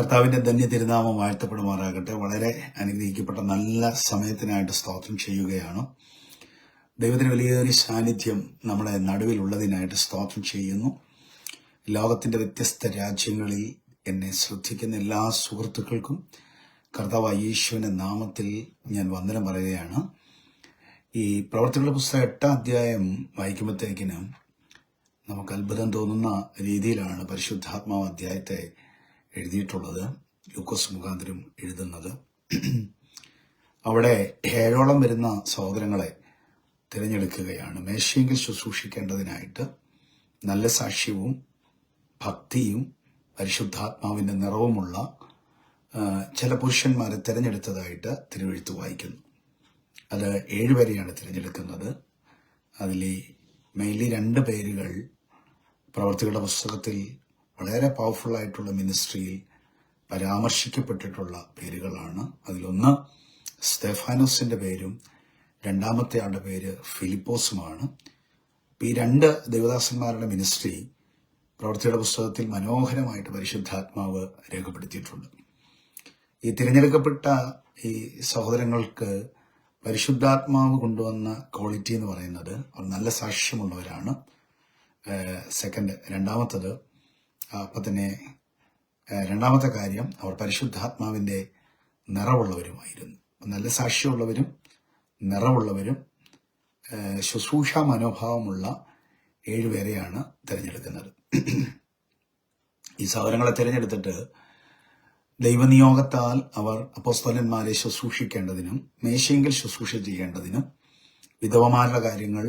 കർത്താവിന്റെ ധന്യ തിരുനാമം വാഴ്ത്തപ്പെടുമാറാകട്ടെ. വളരെ അനുഗ്രഹിക്കപ്പെട്ട നല്ല സമയത്തിനായിട്ട് സ്തോത്രം ചെയ്യുകയാണ്. ദൈവത്തിന് വലിയൊരു സാന്നിധ്യം നമ്മുടെ നടുവിലുള്ളതിനായിട്ട് സ്തോത്രം ചെയ്യുന്നു. ലോകത്തിന്റെ വ്യത്യസ്ത രാജ്യങ്ങളിൽ എന്നെ ശ്രദ്ധിക്കുന്ന എല്ലാ സുഹൃത്തുക്കൾക്കും കർത്താവ് യേശുവിന്റെ നാമത്തിൽ ഞാൻ വന്ദനം പറയുകയാണ്. ഈ പ്രവർത്തികളുടെ പുസ്തകം എട്ടാം അധ്യായം വായിക്കുമ്പോഴത്തേക്കിന് നമുക്ക് അത്ഭുതം തോന്നുന്ന രീതിയിലാണ് പരിശുദ്ധാത്മാവ് അധ്യായത്തെ എഴുതിയിട്ടുള്ളത് ലൂക്കോസ് മുഖാന്തരം എഴുതുന്നത്. അവിടെ ഏഴോളം വരുന്ന സഹോദരങ്ങളെ തിരഞ്ഞെടുക്കുകയാണ്. മേശയെങ്കിൽ ശുശ്രൂഷിക്കേണ്ടതിനായിട്ട് നല്ല സാക്ഷ്യവും ഭക്തിയും പരിശുദ്ധാത്മാവിന്റെ നിറവുമുള്ള ചില പുരുഷന്മാരെ തിരഞ്ഞെടുത്തതായിട്ട് തിരുവെഴുത്ത് വായിക്കുന്നു. അത് ഏഴുപേരെയാണ് തിരഞ്ഞെടുക്കുന്നത്. അതിൽ മെയിൻലി രണ്ട് പേരുകൾ പ്രവർത്തികളുടെ പുസ്തകത്തിൽ വളരെ പവർഫുൾ ആയിട്ടുള്ള മിനിസ്ട്രിയിൽ പരാമർശിക്കപ്പെട്ടിട്ടുള്ള പേരുകളാണ്. അതിലൊന്ന് സ്റ്റെഫാനോസിന്റെ പേരും രണ്ടാമത്തെ ആളുടെ പേര് ഫിലിപ്പോസുമാണ്. ഈ രണ്ട് ദേവദാസന്മാരുടെ മിനിസ്ട്രി പ്രവൃത്തിയുടെ പുസ്തകത്തിൽ മനോഹരമായിട്ട് പരിശുദ്ധാത്മാവ് രേഖപ്പെടുത്തിയിട്ടുണ്ട്. ഈ തിരഞ്ഞെടുക്കപ്പെട്ട ഈ സഹോദരങ്ങൾക്ക് പരിശുദ്ധാത്മാവ് കൊണ്ടുവന്ന ക്വാളിറ്റി എന്ന് പറയുന്നത് അവർ നല്ല സാക്ഷ്യമുള്ളവരാണ്. സെക്കൻഡ് രണ്ടാമത്തത് അപ്പം തന്നെ രണ്ടാമത്തെ കാര്യം അവർ പരിശുദ്ധാത്മാവിന്റെ നിറവുള്ളവരുമായിരുന്നു. നല്ല സാക്ഷ്യമുള്ളവരും നിറവുള്ളവരും ശുശ്രൂഷ മനോഭാവമുള്ള ഏഴുപേരെയാണ് തിരഞ്ഞെടുക്കുന്നത്. ഈ സഹോദരങ്ങളെ തിരഞ്ഞെടുത്തിട്ട് ദൈവനിയോഗത്താൽ അവർ അപ്പോസ്തോലന്മാരെ ശുശ്രൂഷിക്കേണ്ടതിനും മേശയെങ്കിൽ ശുശ്രൂഷ ചെയ്യേണ്ടതിനും വിധവമാരുടെ കാര്യങ്ങൾ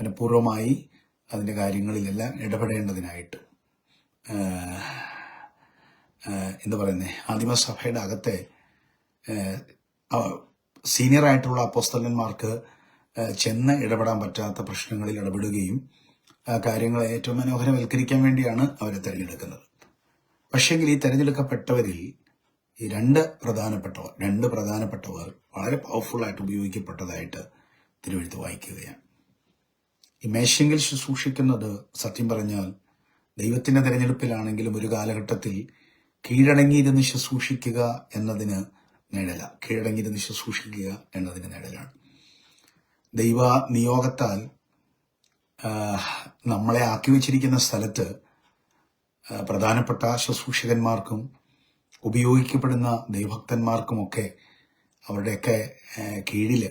മനഃപൂർവമായി അതിന്റെ കാര്യങ്ങളിലെല്ലാം ഇടപെടേണ്ടതിനായിട്ട് എന്താ പറയുന്നത് ആദിമസഭയുടെ അകത്തെ സീനിയർ ആയിട്ടുള്ള അപ്പോസ്തലന്മാർക്ക് ചെന്ന് ഇടപെടാൻ പറ്റാത്ത പ്രശ്നങ്ങളിൽ ഇടപെടുകയും കാര്യങ്ങളെ ഏറ്റവും മനോഹരവൽക്കരിക്കാൻ വേണ്ടിയാണ് അവരെ തിരഞ്ഞെടുക്കുന്നത്. പക്ഷേങ്കിൽ ഈ തിരഞ്ഞെടുക്കപ്പെട്ടവരിൽ ഈ രണ്ട് പ്രധാനപ്പെട്ടവർ രണ്ട് പ്രധാനപ്പെട്ടവർ വളരെ പവർഫുള്ളായിട്ട് ഉപയോഗിക്കപ്പെട്ടതായിട്ട് തിരുവഴുത്ത് വായിക്കുകയാണ്. ഈ മേശങ്കിൽ ശുശ്രൂഷിക്കുന്നത് സത്യം പറഞ്ഞാൽ ദൈവത്തിന്റെ തിരഞ്ഞെടുപ്പിലാണെങ്കിലും ഒരു കാലഘട്ടത്തിൽ കീഴടങ്ങിയിരുന്ന് ശുശ്രൂഷിക്കുക എന്നതിന് നേടല. കീഴടങ്ങിയിരുന്ന് ശുശ്രൂഷിക്കുക എന്നതിന് നേടലാണ്. ദൈവ നിയോഗത്താൽ നമ്മളെ ആക്കി വച്ചിരിക്കുന്ന സ്ഥലത്ത് പ്രധാനപ്പെട്ട ശുശ്രൂഷകന്മാർക്കും ഉപയോഗിക്കപ്പെടുന്ന ദൈവഭക്തന്മാർക്കുമൊക്കെ അവരുടെയൊക്കെ കീഴിൽ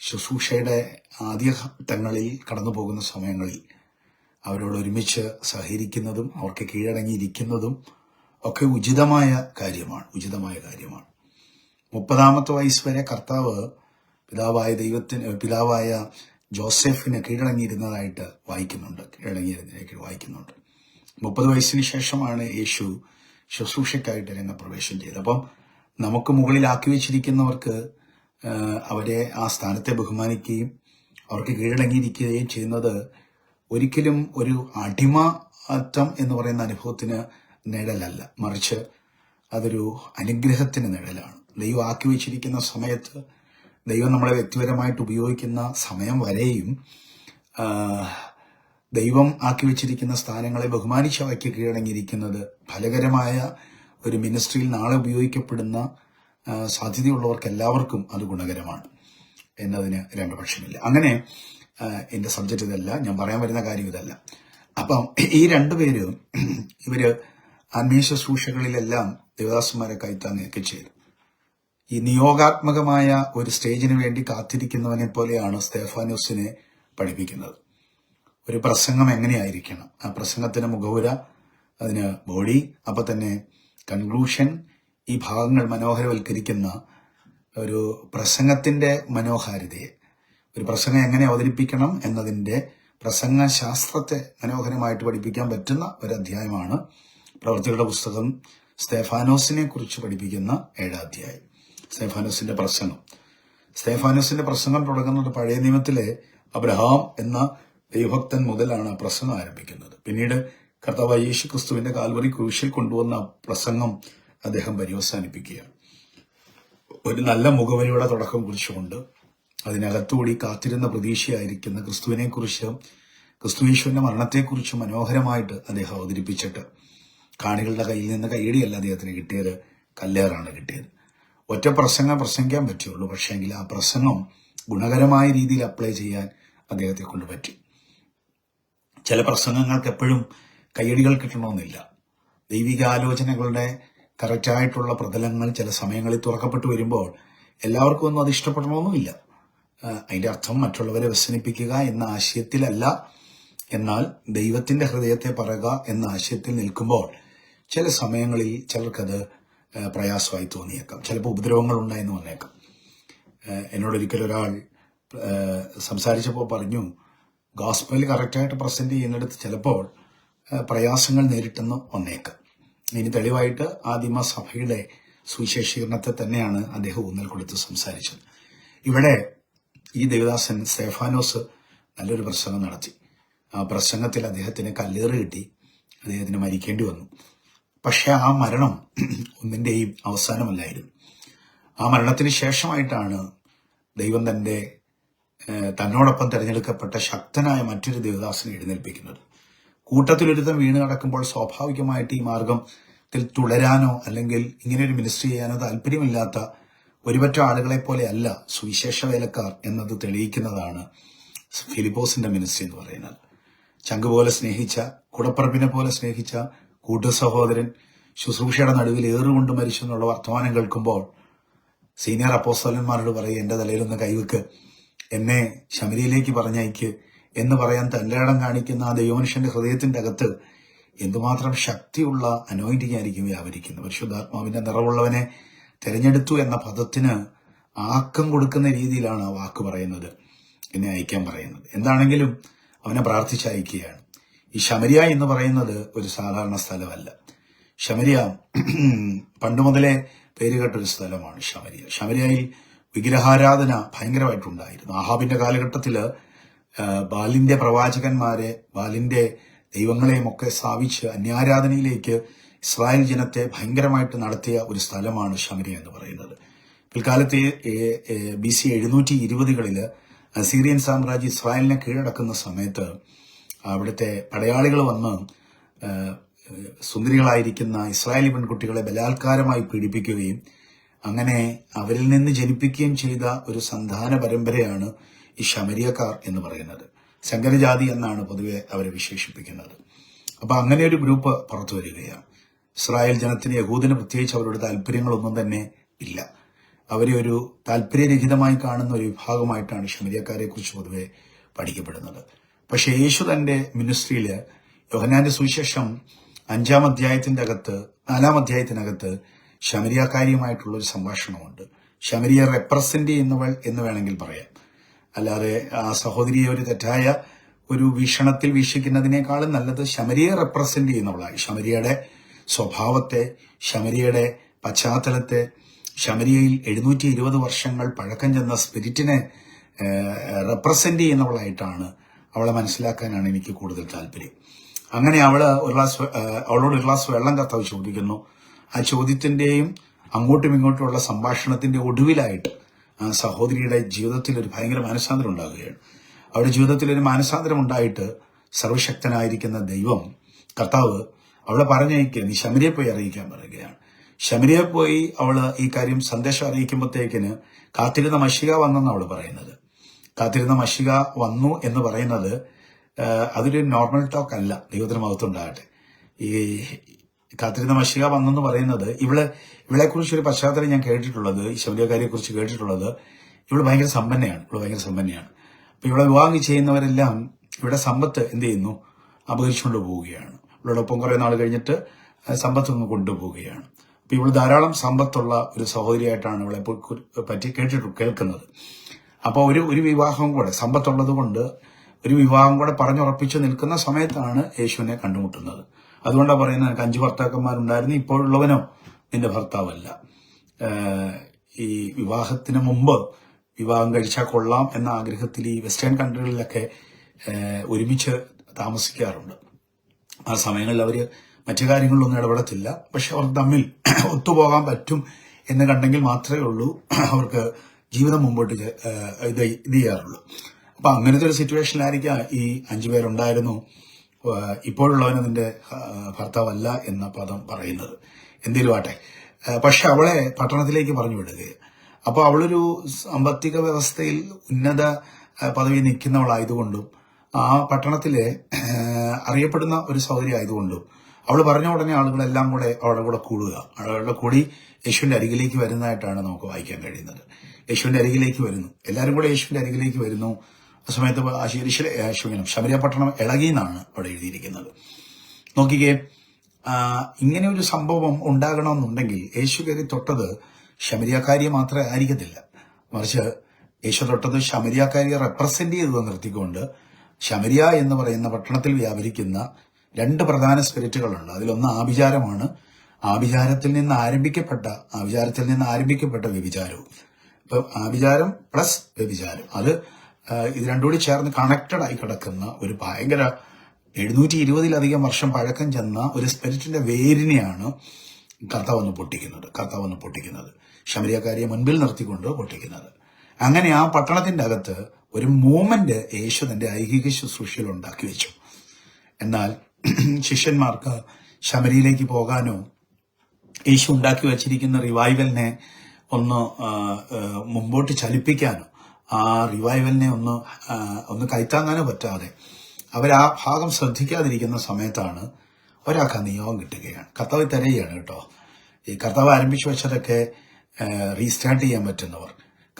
ശുശ്രൂഷയുടെ ആദ്യഘട്ടങ്ങളിൽ കടന്നു പോകുന്ന സമയങ്ങളിൽ അവരോട് ഒരുമിച്ച് സഹകരിക്കുന്നതും അവർക്ക് കീഴടങ്ങിയിരിക്കുന്നതും ഒക്കെ ഉചിതമായ കാര്യമാണ് ഉചിതമായ കാര്യമാണ്. മുപ്പതാമത്തെ വയസ്സ് വരെ കർത്താവ് പിതാവായ ദൈവത്തിന് പിതാവായ ജോസഫിന് കീഴടങ്ങിയിരുന്നതായിട്ട് വായിക്കുന്നുണ്ട് കീഴടങ്ങിയിരുന്നതായിട്ട് വായിക്കുന്നുണ്ട്. മുപ്പത് വയസ്സിന് ശേഷമാണ് യേശു ശുശ്രൂഷയ്ക്കായിട്ട് രംഗപ്രവേശം ചെയ്തത്. അപ്പം നമുക്ക് മുകളിലാക്കി വെച്ചിരിക്കുന്നവർക്ക് അവരെ ആ സ്ഥാനത്തെ ബഹുമാനിക്കുകയും അവർക്ക് കീഴടങ്ങിയിരിക്കുകയും ചെയ്യുന്നത് ഒരിക്കലും ഒരു അടിമ അറ്റം എന്ന് പറയുന്ന അനുഭവത്തിന് നിഴലല്ല. മറിച്ച് അതൊരു അനുഗ്രഹത്തിന് നിഴലാണ്. ദൈവം ആക്കി വെച്ചിരിക്കുന്ന സമയത്ത് ദൈവം നമ്മളെ വ്യക്തിപരമായിട്ട് ഉപയോഗിക്കുന്ന സമയം വരെയും ദൈവം ആക്കി വെച്ചിരിക്കുന്ന സ്ഥാനങ്ങളെ ബഹുമാനിച്ച് അവയ്ക്ക് കീഴടങ്ങിയിരിക്കുന്നത് ഫലകരമായ ഒരു മിനിസ്ട്രിയിൽ നാളെ ഉപയോഗിക്കപ്പെടുന്ന സാധ്യതയുള്ളവർക്ക് എല്ലാവർക്കും അത് ഗുണകരമാണ്. എന്നതിന് രണ്ട് പക്ഷമില്ല. അങ്ങനെ ആ, എന്റെ സബ്ജക്റ്റ് ഇതല്ല. ഞാൻ പറയാൻ വരുന്ന കാര്യം ഇതല്ല. അപ്പം ഈ രണ്ടുപേര് ഇവർ ആത്മീയ ശുശ്രൂഷകളിലെല്ലാം ദേവദാസന്മാരെ കൈത്താങ്ങുകയൊക്കെ ചെയ്തു. ഈ നിയോഗാത്മകമായ ഒരു സ്റ്റേജിന് വേണ്ടി കാത്തിരിക്കുന്നവനെ പോലെയാണ് സ്തേഫാനോസിനെ പഠിപ്പിക്കുന്നത്. ഒരു പ്രസംഗം എങ്ങനെയായിരിക്കണം? ആ പ്രസംഗത്തിന് മുഖവുര അതിന് ബോഡി അപ്പൊ തന്നെ കൺക്ലൂഷൻ ഈ ഭാഗങ്ങൾ മനോഹരവൽക്കരിക്കുന്ന ഒരു പ്രസംഗത്തിന്റെ മനോഹാരിതയെ. ഒരു പ്രസംഗം എങ്ങനെ അവതരിപ്പിക്കണം എന്നതിന്റെ പ്രസംഗ ശാസ്ത്രത്തെ മനോഹരമായിട്ട് പഠിപ്പിക്കാൻ പറ്റുന്ന ഒരു അധ്യായമാണ് പ്രവർത്തികളുടെ പുസ്തകം സ്തേഫാനോസിനെ കുറിച്ച് പഠിപ്പിക്കുന്ന ഏഴാധ്യായം. സ്തേഫാനോസിന്റെ പ്രസംഗം. സ്തേഫാനോസിന്റെ പ്രസംഗം തുടങ്ങുന്നത് പഴയ നിയമത്തിലെ അബ്രഹാം എന്ന ദൈവഭക്തൻ മുതലാണ് പ്രസംഗം ആരംഭിക്കുന്നത്. പിന്നീട് കർത്താവ് യേശു ക്രിസ്തുവിന്റെ കാൽവറി കുരിശിൽ കൊണ്ടുവന്ന പ്രസംഗം അദ്ദേഹം പര്യവസാനിപ്പിക്കുകയാണ്. ഒരു നല്ല മുഖവരിയുടെ തുടക്കം കുറിച്ചുകൊണ്ട് അതിനകത്തുകൂടി കാത്തിരുന്ന പ്രതീക്ഷയായിരിക്കുന്ന ക്രിസ്തുവിനെ കുറിച്ച് ക്രിസ്തുയേശുവിന്റെ മരണത്തെക്കുറിച്ച് മനോഹരമായിട്ട് അദ്ദേഹം അവതരിപ്പിച്ചിട്ട് കാണികളുടെ കയ്യിൽ നിന്ന് കൈയടിയല്ല അദ്ദേഹത്തിന് കിട്ടിയത് കല്ലേറാണ് കിട്ടിയത്. ഒറ്റ പ്രസംഗം പ്രസംഗിക്കാൻ പറ്റുള്ളൂ പക്ഷേങ്കിൽ ആ പ്രസംഗം ഗുണകരമായ രീതിയിൽ അപ്ലൈ ചെയ്യാൻ അദ്ദേഹത്തെ കൊണ്ട് പറ്റി. ചില പ്രസംഗങ്ങൾക്ക് എപ്പോഴും കയ്യടികൾ കിട്ടണമെന്നില്ല. ദൈവിക ആലോചനകളുടെ കറക്റ്റായിട്ടുള്ള പ്രതലങ്ങൾ ചില സമയങ്ങളിൽ തുറക്കപ്പെട്ടു വരുമ്പോൾ എല്ലാവർക്കും ഒന്നും അത് ഇഷ്ടപ്പെടണമെന്നുമില്ല. ആ, അതിന്റെ അർത്ഥം മറ്റുള്ളവരെ വ്യസനിപ്പിക്കുക എന്ന ആശയത്തിലല്ല. എന്നാൽ ദൈവത്തിന്റെ ഹൃദയത്തെ പറയുക എന്ന ആശയത്തിൽ നിൽക്കുമ്പോൾ ചില സമയങ്ങളിൽ ചിലർക്കത് പ്രയാസമായി തോന്നിയേക്കാം. ചിലപ്പോൾ ഉപദ്രവങ്ങൾ ഉണ്ടായെന്ന് വന്നേക്കാം. എന്നോടൊരിക്കലൊരാൾ സംസാരിച്ചപ്പോൾ പറഞ്ഞു ഗോസ്പൽ കറക്റ്റായിട്ട് പ്രസന്റ് ചെയ്യുന്നിടത്ത് ചിലപ്പോൾ പ്രയാസങ്ങൾ നേരിട്ടെന്ന് വന്നേക്കാം. ഇനി തെളിവായിട്ട് ആദിമ സഭയുടെ സുവിശേഷീകരണത്തെ തന്നെയാണ് അദ്ദേഹം ഊന്നൽ കൊടുത്ത് സംസാരിച്ചത്. ഇവിടെ ഈ ദേവദാസൻ സ്തേഫാനോസ് നല്ലൊരു പ്രസംഗം നടത്തി. ആ പ്രസംഗത്തിൽ അദ്ദേഹത്തിന് കല്ലേറ് കിട്ടി. അദ്ദേഹത്തിന് മരിക്കേണ്ടി വന്നു. പക്ഷെ ആ മരണം ഒന്നിന്റെയും അവസാനമല്ലായിരുന്നു. ആ മരണത്തിന് ശേഷമായിട്ടാണ് ദൈവം തന്റെ തന്നോടൊപ്പം തിരഞ്ഞെടുക്കപ്പെട്ട ശക്തനായ മറ്റൊരു ദേവദാസനെ എഴുന്നേൽപ്പിക്കുന്നത്. കൂട്ടത്തിലൊരുത്തം വീണ് നടക്കുമ്പോൾ സ്വാഭാവികമായിട്ട് ഈ മാർഗത്തിൽ തുടരാനോ അല്ലെങ്കിൽ ഇങ്ങനെ ഒരു മിനിസ്ട്രി ചെയ്യാനോ താല്പര്യമില്ലാത്ത ഒരുപറ്റം ആളുകളെ പോലെ അല്ല സുവിശേഷ വേലക്കാർ എന്നത് തെളിയിക്കുന്നതാണ് ഫിലിപ്പോസിന്റെ മിനിസ്ട്രി എന്ന് പറയുന്നത്. ചങ്ക് പോലെ സ്നേഹിച്ച കുടപ്പറപ്പിനെ പോലെ സ്നേഹിച്ച കൂട്ടു സഹോദരൻ ശുശ്രൂഷയുടെ നടുവിൽ ഏറുകൊണ്ട് മരിച്ചു എന്നുള്ള വർത്തമാനം കേൾക്കുമ്പോൾ സീനിയർ അപ്പോസ്തലന്മാരോട് പറയും എന്റെ തലയിലൊന്ന് കൈവെക്ക്. എന്നെ ശമരിയിലേക്ക് പറഞ്ഞയക്ക് എന്ന് പറയാൻ തല്ലേടം കാണിക്കുന്ന ആ ദൈവമനുഷ്യന്റെ ഹൃദയത്തിന്റെ അകത്ത് എന്തുമാത്രം ശക്തിയുള്ള അനോയിന്റിങ് ആയിരിക്കും വ്യാപരിക്കുന്നത്. പരിശുദ്ധാത്മാവിന്റെ നിറവുള്ളവനെ തെരഞ്ഞെടുത്തു എന്ന പദത്തിന് ആക്കം കൊടുക്കുന്ന രീതിയിലാണ് ആ വാക്ക് പറയുന്നത് എന്നെ അയക്കാൻ പറയുന്നത്. എന്താണെങ്കിലും അവനെ പ്രാർത്ഥിച്ചയക്കുകയാണ് ഈ ശമരിയ എന്ന് പറയുന്നത് ഒരു സാധാരണ സ്ഥലമല്ല. ശമരിയ പണ്ട് മുതലേ പേരുകെട്ടൊരു സ്ഥലമാണ് ശമരിയ. ശമരിയയിൽ വിഗ്രഹാരാധന ഭയങ്കരമായിട്ടുണ്ടായിരുന്നു. ആഹാബിന്റെ കാലഘട്ടത്തിൽ ബാലിന്റെ പ്രവാചകന്മാരെ ബാലിന്റെ ദൈവങ്ങളെയും ഒക്കെ സ്ഥാപിച്ച് അന്യാരാധനയിലേക്ക് ഇസ്രായേൽ ജനത്തെ ഭയങ്കരമായിട്ട് നടത്തിയ ഒരു സ്ഥലമാണ് ഷമരി എന്ന് പറയുന്നത്. പിൽക്കാലത്തെ ബി സി എഴുന്നൂറ്റി ഇരുപതുകളിൽ സീറിയൻ സാമ്രാജ്യം ഇസ്രായേലിനെ കീഴടക്കുന്ന സമയത്ത് അവിടുത്തെ പടയാളികൾ വന്ന് സുന്ദരികളായിരിക്കുന്ന ഇസ്രായേലി പെൺകുട്ടികളെ ബലാത്കാരമായി പീഡിപ്പിക്കുകയും അങ്ങനെ അവരിൽ നിന്ന് ജനിപ്പിക്കുകയും ചെയ്ത ഒരു സന്താന പരമ്പരയാണ് ഈ ശമരിയക്കാർ എന്ന് പറയുന്നത്. ശങ്കരജാതി എന്നാണ് പൊതുവെ അവരെ വിശേഷിപ്പിക്കുന്നത്. അപ്പോൾ അങ്ങനെ ഒരു ഗ്രൂപ്പ് പുറത്തു വരികയാണ്. ഇസ്രായേൽ ജനത്തിന് യഹൂദിന് പ്രത്യേകിച്ച് അവരുടെ താല്പര്യങ്ങളൊന്നും തന്നെ ഇല്ല. അവരെ ഒരു താല്പര്യരഹിതമായി കാണുന്ന ഒരു വിഭാഗമായിട്ടാണ് ഷമരിയക്കാരെ കുറിച്ച് പൊതുവെ പഠിക്കപ്പെടുന്നത്. പക്ഷെ യേശു തന്റെ മിനിസ്ട്രിയിൽ യോഹനാന്റെ സുവിശേഷം അഞ്ചാം അധ്യായത്തിന്റെ അകത്ത് നാലാം അധ്യായത്തിനകത്ത് ശമരിയാക്കാരിയുമായിട്ടുള്ള ഒരു സംഭാഷണമുണ്ട്. ശമരിയ റെപ്രസെന്റ് ചെയ്യുന്നവൾ എന്ന് വേണമെങ്കിൽ പറയാം. അല്ലാതെ ആ സഹോദരിയെ ഒരു തെറ്റായ ഒരു വീക്ഷണത്തിൽ വീക്ഷിക്കുന്നതിനേക്കാളും നല്ലത് ശമരിയെ റെപ്രസെന്റ് ചെയ്യുന്നവളായി. ശമരിയുടെ സ്വഭാവത്തെ ശമരിയുടെ പശ്ചാത്തലത്തെ ശമരിയയിൽ എഴുന്നൂറ്റി ഇരുപത് വർഷങ്ങൾ പഴക്കം ചെന്ന സ്പിരിറ്റിനെ റെപ്രസെന്റ് ചെയ്യുന്നവളായിട്ടാണ് അവളെ മനസ്സിലാക്കാനാണ് എനിക്ക് കൂടുതൽ താല്പര്യം. അങ്ങനെ അവൾ ഒരു ഗ്ലാസ് അവളോട് ഒരു ഗ്ലാസ് വെള്ളം കത്തവ് ചോദിക്കുന്നു. ആ ചോദ്യത്തിന്റെയും അങ്ങോട്ടും ഇങ്ങോട്ടുമുള്ള സംഭാഷണത്തിന്റെ ഒടുവിലായിട്ട് ആ സഹോദരിയുടെ ജീവിതത്തിൽ ഒരു ഭയങ്കര മാനസാന്തരം ഉണ്ടാകുകയാണ്. അവരുടെ ജീവിതത്തിൽ ഒരു മാനസാന്തരം ഉണ്ടായിട്ട് സർവശക്തനായിരിക്കുന്ന ദൈവം കർത്താവ് അവളെ പറഞ്ഞയക്കുക. നീ ശമരിയെ പോയി അറിയിക്കാൻ പറയുകയാണ്. ശമരിയെ പോയി അവൾ ഈ കാര്യം സന്ദേശം അറിയിക്കുമ്പോഴത്തേക്കിന് കാത്തിരുന്ന മഷിക വന്നെന്ന് അവൾ പറയുന്നത്. കാത്തിരുന്ന മഷിക വന്നു എന്ന് പറയുന്നത് അതൊരു നോർമൽ ടോക്ക് അല്ല. ദൈവത്തിന് മഹത്വമുണ്ടാകട്ടെ. ഈ കാത്തിരുന്ന മഷിക വന്നെന്ന് പറയുന്നത് ഇവൾ ഇവളെ കുറിച്ച് ഒരു പശ്ചാത്തലം ഞാൻ കേട്ടിട്ടുള്ളത് ഈ ശബരിയക്കാരിയെ കുറിച്ച് കേട്ടിട്ടുള്ളത് ഇവൾ ഭയങ്കര സമ്പന്നയാണ്. ഇവൾ ഭയങ്കര സമ്പന്നയാണ്. അപ്പൊ ഇവളെ വിവാഹം ചെയ്യുന്നവരെല്ലാം ഇവിടെ സമ്പത്ത് എന്ത് ചെയ്യുന്നു? അപഹരിച്ചുകൊണ്ട് പോവുകയാണ്. ഇവളോടൊപ്പം കുറെ നാൾ കഴിഞ്ഞിട്ട് ആ സമ്പത്ത് ഒന്ന് കൊണ്ടുപോവുകയാണ്. അപ്പൊ ഇവൾ ധാരാളം സമ്പത്തുള്ള ഒരു സഹോദരിയായിട്ടാണ് ഇവളെ പറ്റി കേട്ടിട്ട് കേൾക്കുന്നത്. അപ്പോൾ ഒരു ഒരു വിവാഹം കൂടെ സമ്പത്തുള്ളത് കൊണ്ട് ഒരു വിവാഹം കൂടെ പറഞ്ഞുറപ്പിച്ച് നിൽക്കുന്ന സമയത്താണ് യേശുവിനെ കണ്ടുമുട്ടുന്നത്. അതുകൊണ്ടാണ് പറയുന്നത് എനിക്ക് അഞ്ച് ഭർത്താക്കന്മാരുണ്ടായിരുന്നു ഇപ്പോഴുള്ളവനോ നിന്റെ ഭർത്താവല്ല. ഈ വിവാഹത്തിന് മുമ്പ് വിവാഹം കഴിച്ചാൽ കൊള്ളാം എന്ന ആഗ്രഹത്തിൽ ഈ വെസ്റ്റേൺ കൺട്രികളിലൊക്കെ ഒരുമിച്ച് താമസിക്കാറുണ്ട്. ആ സമയങ്ങളിൽ അവർ മറ്റു കാര്യങ്ങളിലൊന്നും ഇടപെടത്തില്ല. പക്ഷെ അവർ തമ്മിൽ ഒത്തുപോകാൻ പറ്റും എന്ന് കണ്ടെങ്കിൽ മാത്രമേ ഉള്ളൂ അവർക്ക് ജീവിതം മുമ്പോട്ട് ഇത് ഇത് ചെയ്യാറുള്ളൂ അപ്പൊ അങ്ങനത്തെ ഒരു സിറ്റുവേഷനിലായിരിക്കാം ഈ അഞ്ചു പേരുണ്ടായിരുന്നു. ഇപ്പോഴുള്ളവൻ നിന്റെ ഭർത്താവല്ല എന്ന പദം പറയുന്നത്. എന്തേലും ആട്ടെ പക്ഷെ അവളെ പട്ടണത്തിലേക്ക് പറഞ്ഞു വിടുകയാണ്. അപ്പോൾ അവളൊരു സാമ്പത്തിക വ്യവസ്ഥയിൽ ഉന്നത പദവി നിൽക്കുന്നവളായതുകൊണ്ടും ആ പട്ടണത്തിലെ അറിയപ്പെടുന്ന ഒരു സൗകര്യം ആയതുകൊണ്ടും അവൾ പറഞ്ഞ ഉടനെ ആളുകളെല്ലാം കൂടെ അവളുടെ കൂടെ കൂടുക. അവളുടെ കൂടി യേശുവിന്റെ അരികിലേക്ക് വരുന്നതായിട്ടാണ് നമുക്ക് വായിക്കാൻ കഴിയുന്നത്. യേശുവിന്റെ അരികിലേക്ക് വരുന്നു. എല്ലാവരും കൂടെ യേശുവിന്റെ അരികിലേക്ക് വരുന്നു. ആ സമയത്ത് ശിരിശിലെ യേശുവിനും ശബരിയ പട്ടണം ഇളകി എന്നാണ് അവിടെ എഴുതിയിരിക്കുന്നത്. നോക്കിക്കേ ഇങ്ങനെ ഒരു സംഭവം ഉണ്ടാകണമെന്നുണ്ടെങ്കിൽ യേശു കയറി തൊട്ടത് ശമരിയാക്കാരിയെ മാത്രമേ ആയിരിക്കത്തില്ല. മറിച്ച് യേശു തൊട്ടത് ശമരിയാക്കാരിയെ റെപ്രസെന്റ് ചെയ്ത് നിർത്തിക്കൊണ്ട് ശമരിയ എന്ന് പറയുന്ന പട്ടണത്തിൽ വ്യാപരിക്കുന്ന രണ്ട് പ്രധാന സ്പിരിറ്റുകളുണ്ട്. അതിലൊന്ന് ആഭിചാരമാണ്. ആഭിചാരത്തിൽ നിന്ന് ആരംഭിക്കപ്പെട്ട ആഭിചാരത്തിൽ നിന്ന് ആരംഭിക്കപ്പെട്ട വ്യഭിചാരവും. ഇപ്പൊ ആഭിചാരം പ്ലസ് വ്യഭിചാരം. അത് ഇത് രണ്ടുകൂടി ചേർന്ന് കണക്റ്റഡ് ആയി കിടക്കുന്ന ഒരു ഭയങ്കര എഴുന്നൂറ്റി ഇരുപതിലധികം വർഷം പഴക്കം ചെന്ന ഒരു സ്പിരിറ്റിന്റെ വേരിനെയാണ് കർത്താവ് ഒന്ന് പൊട്ടിക്കുന്നത് കർത്താവ് ഒന്ന് പൊട്ടിക്കുന്നത്. ശമരിയക്കാരിയെ മുൻപിൽ നിർത്തിക്കൊണ്ട് പൊട്ടിക്കുന്നത്. അങ്ങനെ ആ പട്ടണത്തിന്റെ അകത്ത് ഒരു മൂമെന്റ് യേശു തന്റെ ഐഹിക ശുശ്രൂഷയിൽ ഉണ്ടാക്കി വെച്ചു. എന്നാൽ ശിഷ്യന്മാർക്ക് ശമരിയിലേക്ക് പോകാനോ യേശു ഉണ്ടാക്കി വച്ചിരിക്കുന്ന റിവൈവലിനെ ഒന്ന് മുമ്പോട്ട് ചലിപ്പിക്കാനോ ആ റിവൈവലിനെ ഒന്ന് ഒന്ന് കൈത്താങ്ങാനോ പറ്റാതെ അവർ ആ ഭാഗം ശ്രദ്ധിക്കാതിരിക്കുന്ന സമയത്താണ് ഒരാൾക്ക് ആ നിയോഗം കിട്ടുകയാണ്. കർത്താവ് തിരയുകയാണ് കേട്ടോ. ഈ കർത്താവ് ആരംഭിച്ചു വെച്ചതൊക്കെ റീസ്റ്റാർട്ട് ചെയ്യാൻ പറ്റുന്നവർ.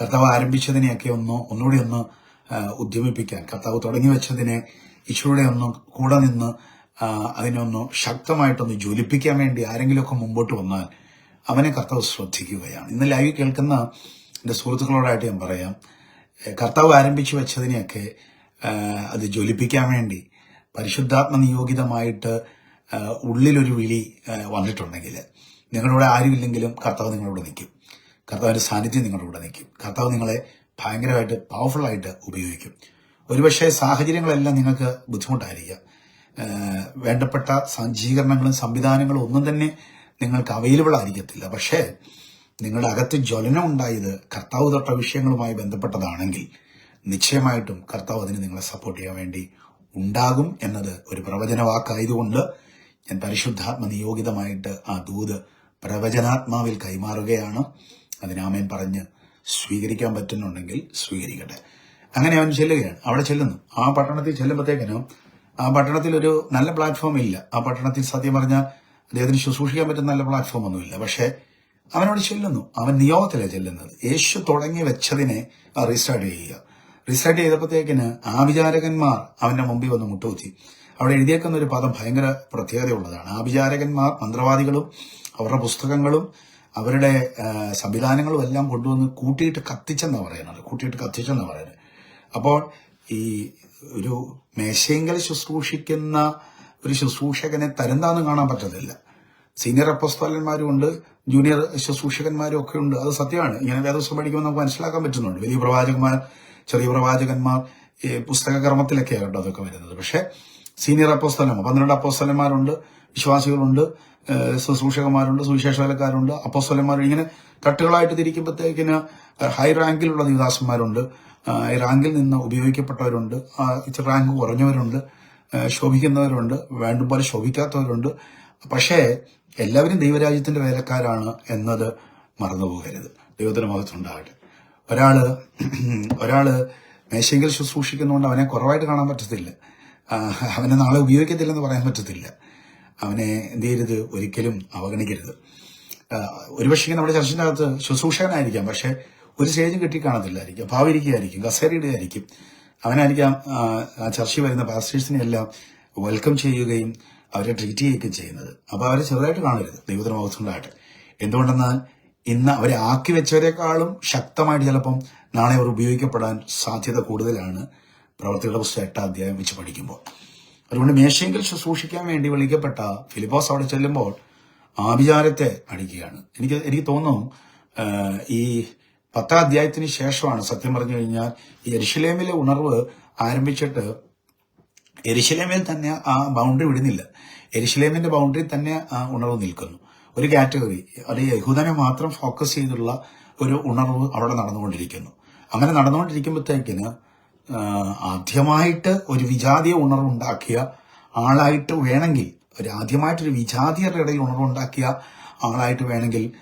കർത്താവ് ആരംഭിച്ചതിനെയൊക്കെ ഒന്ന് ഒന്നുകൂടി ഒന്ന് ഉദ്യമിപ്പിക്കാൻ. കർത്താവ് തുടങ്ങി വെച്ചതിനെ ഈശോയുടെ ഒന്ന് കൂടെ നിന്ന് അതിനെ ഒന്ന് ശക്തമായിട്ടൊന്ന് ജ്വലിപ്പിക്കാൻ വേണ്ടി ആരെങ്കിലുമൊക്കെ മുമ്പോട്ട് വന്നാൽ അവനെ കർത്താവ് ശ്രദ്ധിക്കുകയാണ്. ഇന്ന് ലൈവ് കേൾക്കുന്ന എന്റെ സുഹൃത്തുക്കളോടായിട്ട് ഞാൻ പറയാം. കർത്താവ് ആരംഭിച്ചു വെച്ചതിനെയൊക്കെ അത് ജ്വലിപ്പിക്കാൻ വേണ്ടി പരിശുദ്ധാത്മ നിയോഗിതമായിട്ട് ഉള്ളിലൊരു വിളി വന്നിട്ടുണ്ടെങ്കിൽ നിങ്ങളുടെ ആരുമില്ലെങ്കിലും കർത്താവ് നിങ്ങളോട് നിൽക്കും. കർത്താവിന്റെ സാന്നിധ്യം നിങ്ങളുടെ കൂടെ നിൽക്കും. കർത്താവ് നിങ്ങളെ ഭയങ്കരമായിട്ട് പവർഫുൾ ആയിട്ട് ഉപയോഗിക്കും. ഒരുപക്ഷെ സാഹചര്യങ്ങളെല്ലാം നിങ്ങൾക്ക് ബുദ്ധിമുട്ടായിരിക്കുക വേണ്ടപ്പെട്ട സജ്ജീകരണങ്ങളും സംവിധാനങ്ങളും ഒന്നും തന്നെ നിങ്ങൾക്ക് അവൈലബിൾ ആയിരിക്കത്തില്ല. പക്ഷേ നിങ്ങളുടെ അകത്ത് ജ്വലനം ഉണ്ടായത് കർത്താവ് തൊട്ട വിഷയങ്ങളുമായി ബന്ധപ്പെട്ടതാണെങ്കിൽ നിശ്ചയമായിട്ടും കർത്താവ് അതിന് നിങ്ങളെ സപ്പോർട്ട് ചെയ്യാൻ വേണ്ടി ഉണ്ടാകും എന്നത് ഒരു പ്രവചന വാക്കായതുകൊണ്ട് ഞാൻ പരിശുദ്ധാത്മ നിയോഗിതമായിട്ട് ആ ദൂത് പ്രവചനാത്മാവിൽ കൈമാറുകയാണ്. അതിനാമേൻ പറഞ്ഞ് സ്വീകരിക്കാൻ പറ്റുന്നുണ്ടെങ്കിൽ സ്വീകരിക്കട്ടെ. അങ്ങനെ അവൻ ചെല്ലുകയാണ്. അവിടെ ചെല്ലുന്നു. ആ പട്ടണത്തിൽ ചെല്ലുമ്പോഴത്തേക്കിനും ആ പട്ടണത്തിൽ ഒരു നല്ല പ്ലാറ്റ്ഫോം ഇല്ല. ആ പട്ടണത്തിൽ സത്യം പറഞ്ഞാൽ അദ്ദേഹത്തിന് ശുശ്രൂഷിക്കാൻ പറ്റുന്ന നല്ല പ്ലാറ്റ്ഫോം ഒന്നുമില്ല പക്ഷേ അവനോട് ചെല്ലുന്നു. അവൻ നിയോഗത്തിലാണ് ചെല്ലുന്നത്. യേശു തുടങ്ങി വെച്ചതിനെ റീസ്റ്റാർട്ട് ചെയ്യുക. റീസ്റ്റാർട്ട് ചെയ്തപ്പോഴത്തേക്കിന് ആഭിചാരകന്മാർ അവന്റെ മുമ്പിൽ വന്ന് മുട്ടുകുത്തി. അവിടെ എഴുതിയേക്കുന്ന ഒരു പദം ഭയങ്കര പ്രത്യേകതയുള്ളതാണ്. ആഭിചാരകന്മാർ മന്ത്രവാദികളും അവരുടെ പുസ്തകങ്ങളും അവരുടെ സംവിധാനങ്ങളും എല്ലാം കൊണ്ടുവന്ന് കൂട്ടിയിട്ട് കത്തിച്ചെന്നാണ് പറയുന്നത്. കൂട്ടിയിട്ട് കത്തിച്ചെന്നാണ് പറയുന്നത്. അപ്പോൾ ഈ ഒരു മേശയെങ്കിൽ ശുശ്രൂഷിക്കുന്ന ഒരു ശുശ്രൂഷകനെ തരംതാന്ന് കാണാൻ പറ്റത്തില്ല. സീനിയർ അപ്പസ്തോലന്മാരും ഉണ്ട് ജൂനിയർ ശുശ്രൂഷകന്മാരും ഒക്കെ ഉണ്ട്. അത് സത്യമാണ്. ഇങ്ങനെ വേദോസം പഠിക്കുമ്പോൾ നമുക്ക് മനസ്സിലാക്കാൻ പറ്റുന്നുണ്ട്. വലിയ പ്രവാചകന്മാർ ചെറിയ പ്രവാചകന്മാർ ഈ പുസ്തക കർമ്മത്തിലൊക്കെ കേട്ടോ അതൊക്കെ വരുന്നത്. പക്ഷേ സീനിയർ അപ്പോസ്തലന്മാർ പന്ത്രണ്ട് അപ്പോസ്തലന്മാരുണ്ട് വിശ്വാസികളുണ്ട്. ശുശ്രൂഷകന്മാരുണ്ട് സുവിശേഷകാലക്കാരുണ്ട് അപ്പോസ്തലന്മാർ ഇങ്ങനെ തട്ടുകളായിട്ട് തിരിക്കുമ്പോഴത്തേക്കിന് ഹൈ റാങ്കിലുള്ള ദേവദാസന്മാരുണ്ട് റാങ്കിൽ നിന്ന് ഉപയോഗിക്കപ്പെട്ടവരുണ്ട്. ഇച്ചിരി റാങ്ക് കുറഞ്ഞവരുണ്ട്. ശോഭിക്കുന്നവരുണ്ട്. വേണ്ടും പോലെ ശോഭിക്കാത്തവരുണ്ട്. പക്ഷേ എല്ലാവരും ദൈവരാജ്യത്തിന്റെ വേലക്കാരാണ് എന്നത് മറന്നുപോകരുത്. ദൈവത്തിന് മഹത്വം ഉണ്ടാകട്ടെ. ഒരാൾ ഒരാൾ മേശയെങ്കിൽ ശുശ്രൂഷിക്കുന്നതുകൊണ്ട് അവനെ കുറവായിട്ട് കാണാൻ പറ്റത്തില്ല. അവനെ നാളെ ഉപയോഗിക്കത്തില്ലെന്ന് പറയാൻ പറ്റത്തില്ല. അവനെ എന്ത് ചെയ്യരുത്? ഒരിക്കലും അവഗണിക്കരുത്. ഒരുപക്ഷെ നമ്മുടെ ചർച്ചിന്റെ അകത്ത് ശുശ്രൂഷകനായിരിക്കാം. പക്ഷെ ഒരു സ്റ്റേജും കിട്ടി കാണത്തില്ലായിരിക്കും ഭാവിരിക്കുകയായിരിക്കും കസേരയിടുകയായിരിക്കും. അവനായിരിക്കാം ആ, ചർച്ചയിൽ വരുന്ന പാസ്റ്റേഴ്സിനെ എല്ലാം വെൽക്കം ചെയ്യുകയും അവരെ ട്രീറ്റ് ചെയ്യുകയും ചെയ്യുന്നത്. അപ്പോൾ അവരെ ചെറുതായിട്ട് കാണരുത് ദൈവത്തിന് മഹത്വമുണ്ടാകട്ടെ എന്തുകൊണ്ടെന്നാൽ ഇന്ന് അവരെ ആക്കി വെച്ചവരെക്കാളും ശക്തമായിട്ട് ചിലപ്പം നാളെ അവർ ഉപയോഗിക്കപ്പെടാൻ സാധ്യത കൂടുതലാണ് പ്രവർത്തികളുടെ പുസ്തകം എട്ടാം അധ്യായം വെച്ച് പഠിക്കുമ്പോൾ. അതുകൊണ്ട് മേശയെങ്കിൽ ശുശ്രൂഷിക്കാൻ വേണ്ടി വിളിക്കപ്പെട്ട ഫിലിപ്പോസ് അവിടെ ചെല്ലുമ്പോൾ ആഭിചാരത്തെ അടിക്കുകയാണ് എനിക്ക് എനിക്ക് തോന്നുന്നു ഈ പത്താം അധ്യായത്തിന് ശേഷമാണ് സത്യം പറഞ്ഞു കഴിഞ്ഞാൽ എരിശിലേമിലെ ഉണർവ് ആരംഭിച്ചിട്ട് എരിശിലേമിൽ തന്നെ ആ ബൗണ്ടറി വിടുന്നില്ല. എരിശിലേമിന്റെ ബൗണ്ടറി തന്നെ ആ ഉണർവ് നിൽക്കുന്നു. ഒരു കാറ്റഗറി അത് യഹൂദനെ മാത്രം ഫോക്കസ് ചെയ്തിട്ടുള്ള ഒരു ഉണർവ് അവിടെ നടന്നുകൊണ്ടിരിക്കുന്നു. അങ്ങനെ നടന്നുകൊണ്ടിരിക്കുമ്പോഴത്തേക്കിന് ആദ്യമായിട്ട് ഒരു വിജാതീയ ഉണർവുണ്ടാക്കിയ ആളായിട്ട് വേണമെങ്കിൽ ഒരു ആദ്യമായിട്ടൊരു വിജാതീയരുടെ ഇടയിൽ ഉണർവുണ്ടാക്കിയ ആളായിട്ട് വേണമെങ്കിൽ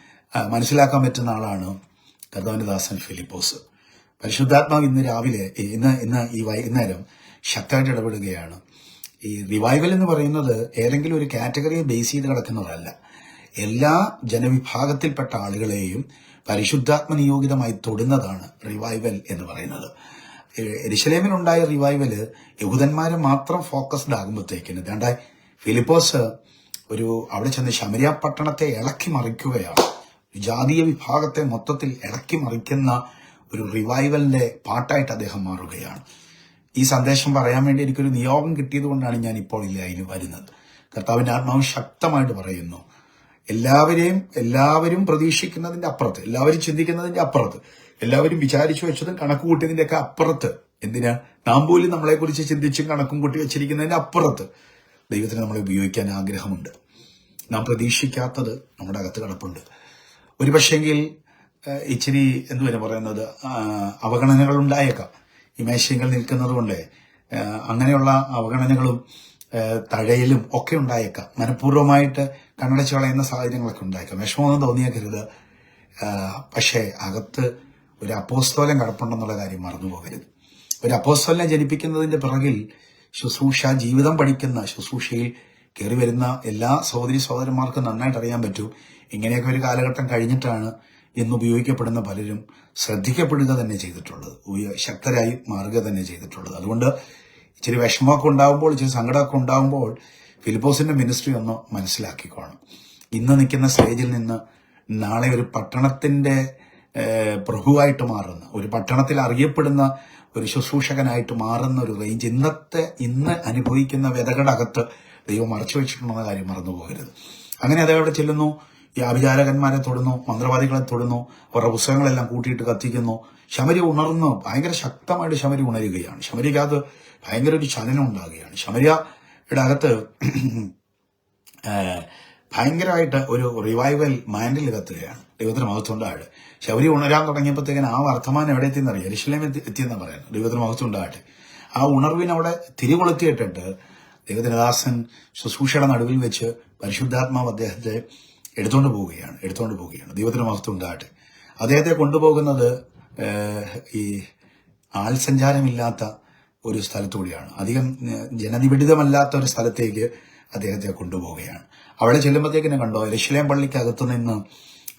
മനസ്സിലാക്കാൻ പറ്റുന്ന ആളാണ് കർദാനുദാസൻ ഫിലിപ്പോസ്. പരിശുദ്ധാത്മാവ് ഇന്ന് രാവിലെ ഇന്ന് ഇന്ന് ഈ വൈകുന്നേരം ശക്തമായിട്ട് ഇടപെടുകയാണ്. ഈ റിവൈവൽ എന്ന് പറയുന്നത് ഏതെങ്കിലും ഒരു കാറ്റഗറിയെ ബേസ് ചെയ്ത് കിടക്കുന്നതല്ല. എല്ലാ ജനവിഭാഗത്തിൽപ്പെട്ട ആളുകളെയും പരിശുദ്ധാത്മ നിയോഗിതമായി തൊടുന്നതാണ് റിവൈവൽ എന്ന് പറയുന്നത്. എരിശലേമിലുണ്ടായ റിവൈവൽ യഹൂദന്മാരെ മാത്രം ഫോക്കസ്ഡ് ആകുമ്പോഴത്തേക്കിന് വേണ്ട ഫിലിപ്പോസ് ഒരു അവിടെ ചെന്ന് ശമരിയ പട്ടണത്തെ ഇളക്കി മറിക്കുകയാണ്. ജാതീയ വിഭാഗത്തെ മൊത്തത്തിൽ ഇളക്കി മറിക്കുന്ന ഒരു റിവൈവലിന്റെ പാട്ടായിട്ട് അദ്ദേഹം മാറുകയാണ്. ഈ സന്ദേശം പറയാൻ വേണ്ടി എനിക്കൊരു നിയോഗം കിട്ടിയത് കൊണ്ടാണ് ഞാൻ ഇപ്പോൾ ഇല്ല അതിന് വരുന്നത്. കർത്താവിന്റെ ആത്മാവ് ശക്തമായിട്ട് പറയുന്നു എല്ലാവരെയും എല്ലാവരും പ്രതീക്ഷിക്കുന്നതിന്റെ അപ്പുറത്ത് എല്ലാവരും ചിന്തിക്കുന്നതിന്റെ അപ്പുറത്ത് എല്ലാവരും വിചാരിച്ചു വെച്ചതും കണക്ക് കൂട്ടിയതിന്റെയൊക്കെ അപ്പുറത്ത്. എന്തിനാ? നാം പോലും നമ്മളെ കുറിച്ച് ചിന്തിച്ചും കണക്കും കൂട്ടി വെച്ചിരിക്കുന്നതിന്റെ അപ്പുറത്ത് ദൈവത്തിന് നമ്മളെ ഉപയോഗിക്കാൻ ആഗ്രഹമുണ്ട്. നാം പ്രതീക്ഷിക്കാത്തത് നമ്മുടെ അകത്ത് കിടപ്പുണ്ട്. ഒരു പക്ഷേങ്കിൽ എന്ന് ഇച്ചിരി എന്തുവരെ പറയുന്നത് അവഗണനകൾ ഉണ്ടായേക്കാം. ഈ മേശയങ്ങൾ നിൽക്കുന്നത് കൊണ്ട് അങ്ങനെയുള്ള അവഗണനകളും തഴയലും ഒക്കെ ഉണ്ടായേക്കാം. മനഃപൂർവമായിട്ട് കണ്ണടച്ച് കളയുന്ന സാഹചര്യങ്ങളൊക്കെ ഉണ്ടായേക്കാം. വിഷമമൊന്നും തോന്നിയേക്കരുത്. പക്ഷേ അകത്ത് ഒരു അപ്പോസ്തോലം കടപ്പുണ്ടെന്നുള്ള കാര്യം മറന്നു പോകരുത്. ഒരു അപ്പോസ്തോലിനെ ജനിപ്പിക്കുന്നതിന്റെ പിറകിൽ ശുശ്രൂഷ ജീവിതം പഠിക്കുന്ന ശുശ്രൂഷയിൽ കയറി വരുന്ന എല്ലാ സഹോദരി സഹോദരന്മാർക്കും നന്നായിട്ട് അറിയാൻ പറ്റും. ഇങ്ങനെയൊക്കെ ഒരു കാലഘട്ടം കഴിഞ്ഞിട്ടാണ് ഇന്ന് ഉപയോഗിക്കപ്പെടുന്ന പലരും ശ്രദ്ധിക്കപ്പെടുക തന്നെ ചെയ്തിട്ടുള്ളത്. ശക്തരായി മാറുക തന്നെ ചെയ്തിട്ടുള്ളത്. അതുകൊണ്ട് ഇച്ചിരി വിഷമമൊക്കെ ഉണ്ടാകുമ്പോൾ ഇച്ചിരി സങ്കടമൊക്കെ ഉണ്ടാകുമ്പോൾ ഫിലിപ്പോസിന്റെ മിനിസ്ട്രി ഒന്ന് മനസ്സിലാക്കിക്കോണം. ഇന്ന് നിൽക്കുന്ന സ്റ്റേജിൽ നിന്ന് നാളെ ഒരു പട്ടണത്തിന്റെ പ്രഭുവായിട്ട് മാറുന്ന ഒരു പട്ടണത്തിൽ അറിയപ്പെടുന്ന ഒരു ശുശ്രൂഷകനായിട്ട് മാറുന്ന ഒരു റേഞ്ച് ഇന്നത്തെ ഇന്ന് അനുഭവിക്കുന്ന വ്യതകളുടെ അകത്ത് ദൈവം മറച്ചു വെച്ചിട്ടുണ്ടെന്ന കാര്യം മറന്നു പോകരുത്. അങ്ങനെ അദ്ദേഹം അവിടെ ചെല്ലുന്നു ഈ ആഭിചാരകന്മാരെ തൊടുന്നു മന്ത്രവാദികളെ തൊടുന്നു അവരുടെ പുസ്തകങ്ങളെല്ലാം കൂട്ടിയിട്ട് കത്തിക്കുന്നു. ശമരി ഉണർന്ന് ഭയങ്കര ശക്തമായിട്ട് ശമരി ഉണരുകയാണ്. ശമരിക്കകത്ത് ഭയങ്കര ഒരു ചലനം ഉണ്ടാകുകയാണ്. ശമരിയുടെ അകത്ത് ഭയങ്കരമായിട്ട് ഒരു റിവൈവൽ മൈൻഡിൽ കത്തുകയാണ്. ദൈവത്തിന് മഹത്വം ഉണ്ടാകട്ടെ ശബരി ഉണരാൻ തുടങ്ങിയപ്പോഴത്തേക്കിന് ആ വർത്തമാനം എവിടെ എത്തിയെന്ന് അറിയാം. എത്തി എത്തിയെന്ന് പറയാം ദൈവത്തിന് മഹത്വം ഉണ്ടാകട്ടെ ആ ഉണർവിനെ അവിടെ തിരികൊളുത്തിയിട്ടിട്ട് ദൈവത്തിന് ദാസൻ ശുശ്രൂഷയുടെ നടുവിൽ വെച്ച് പരിശുദ്ധാത്മാവ് അദ്ദേഹത്തെ എടുത്തുകൊണ്ട് പോവുകയാണ്. എടുത്തുകൊണ്ട് പോവുകയാണ്. ദൈവത്തിന് മഹത്വം ഉണ്ടാകട്ടെ അദ്ദേഹത്തെ കൊണ്ടുപോകുന്നത് ഈ ആൾ സഞ്ചാരമില്ലാത്ത ഒരു സ്ഥലത്തുകൂടിയാണ് അധികം ജനനിബിഡിതമല്ലാത്ത ഒരു സ്ഥലത്തേക്ക് അദ്ദേഹത്തെ കൊണ്ടുപോവുകയാണ്. അവിടെ ചെല്ലുമ്പോഴത്തേക്കിനെ കണ്ടോ? എരിശിലേം പള്ളിക്കകത്തു നിന്ന്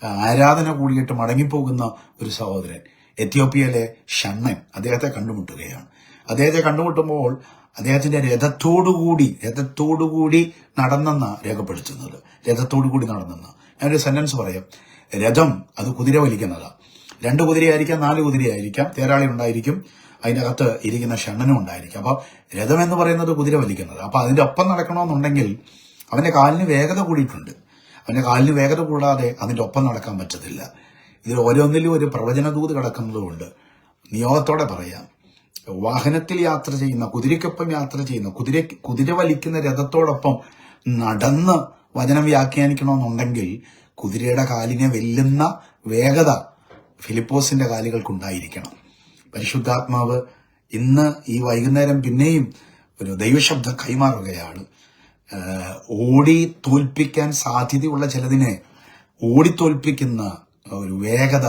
ആരാധന കൂടിയിട്ട് മടങ്ങിപ്പോകുന്ന ഒരു സഹോദരൻ. എത്യോപ്യയിലെ ഷണ്ണൻ അദ്ദേഹത്തെ കണ്ടുമുട്ടുകയാണ്. അദ്ദേഹത്തെ കണ്ടുമുട്ടുമ്പോൾ അദ്ദേഹത്തിന്റെ രഥത്തോടുകൂടി രഥത്തോടുകൂടി നടന്നെന്ന രേഖപ്പെടുത്തുന്നത്. രഥത്തോടുകൂടി നടന്നെന്ന്. ഞാനൊരു സെന്റൻസ് പറയാം. രഥം അത് കുതിര വലിക്കുന്നതാണ് രണ്ട് കുതിരയായിരിക്കാം നാല് കുതിരയായിരിക്കാം. തേരാളി ഉണ്ടായിരിക്കും അതിനകത്ത് ഇരിക്കുന്ന ഷണ്ണനും ഉണ്ടായിരിക്കും. അപ്പൊ രഥം എന്ന് പറയുന്നത് കുതിര വലിക്കുന്നത്. അപ്പൊ അതിന്റെ ഒപ്പം നടക്കണമെന്നുണ്ടെങ്കിൽ അവന്റെ കാലിന് വേഗത കൂടിയിട്ടുണ്ട്. അവന്റെ കാലിന് വേഗത കൂടാതെ അതിന്റെ ഒപ്പം നടക്കാൻ പറ്റത്തില്ല. ഇതിൽ ഓരോന്നിലും ഒരു പ്രവചനദൂത് കിടക്കുന്നതുകൊണ്ട് നിയോഗത്തോടെ പറയാം. വാഹനത്തിൽ യാത്ര ചെയ്യുന്ന കുതിരയ്ക്കൊപ്പം യാത്ര ചെയ്യുന്ന കുതിര കുതിര വലിക്കുന്ന രഥത്തോടൊപ്പം നടന്ന് വചനം വ്യാഖ്യാനിക്കണമെന്നുണ്ടെങ്കിൽ കുതിരയുടെ കാലിനെ വെല്ലുന്ന വേഗത ഫിലിപ്പോസിന്റെ കാലുകൾക്കുണ്ടായിരിക്കണം. പരിശുദ്ധാത്മാവ് ഇന്ന് ഈ വൈകുന്നേരം പിന്നെയും ഒരു ദൈവശബ്ദം കൈമാറുകയാണ്. ഓടി തോൽപ്പിക്കാൻ സാധ്യതയുള്ള ചിലതിനെ ഓടിത്തോൽപ്പിക്കുന്ന ഒരു വേഗത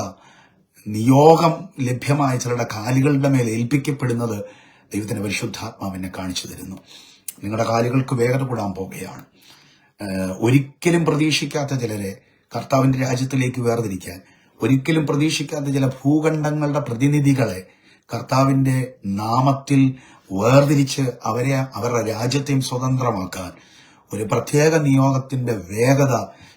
നിയോഗം ലഭ്യമായ ചിലരുടെ കാലുകളുടെ മേൽ ഏൽപ്പിക്കപ്പെടുന്നത് ദൈവത്തിന്റെ പരിശുദ്ധാത്മാവിനെ കാണിച്ചു തരുന്നു. നിങ്ങളുടെ കാലുകൾക്ക് വേഗത കൂടാൻ പോവുകയാണ്. ഒരിക്കലും പ്രതീക്ഷിക്കാത്ത ചിലരെ കർത്താവിന്റെ രാജ്യത്തിലേക്ക് വേർതിരിക്കാൻ ഒരിക്കലും പ്രതീക്ഷിക്കാത്ത ചില ഭൂഖണ്ഡങ്ങളുടെ പ്രതിനിധികളെ കർത്താവിന്റെ നാമത്തിൽ വേർതിരിച്ച് അവരെ അവരുടെ രാജ്യത്തെയും സ്വതന്ത്രമാക്കാൻ ഒരു പ്രത്യേക നിയോഗത്തിന്റെ വേഗത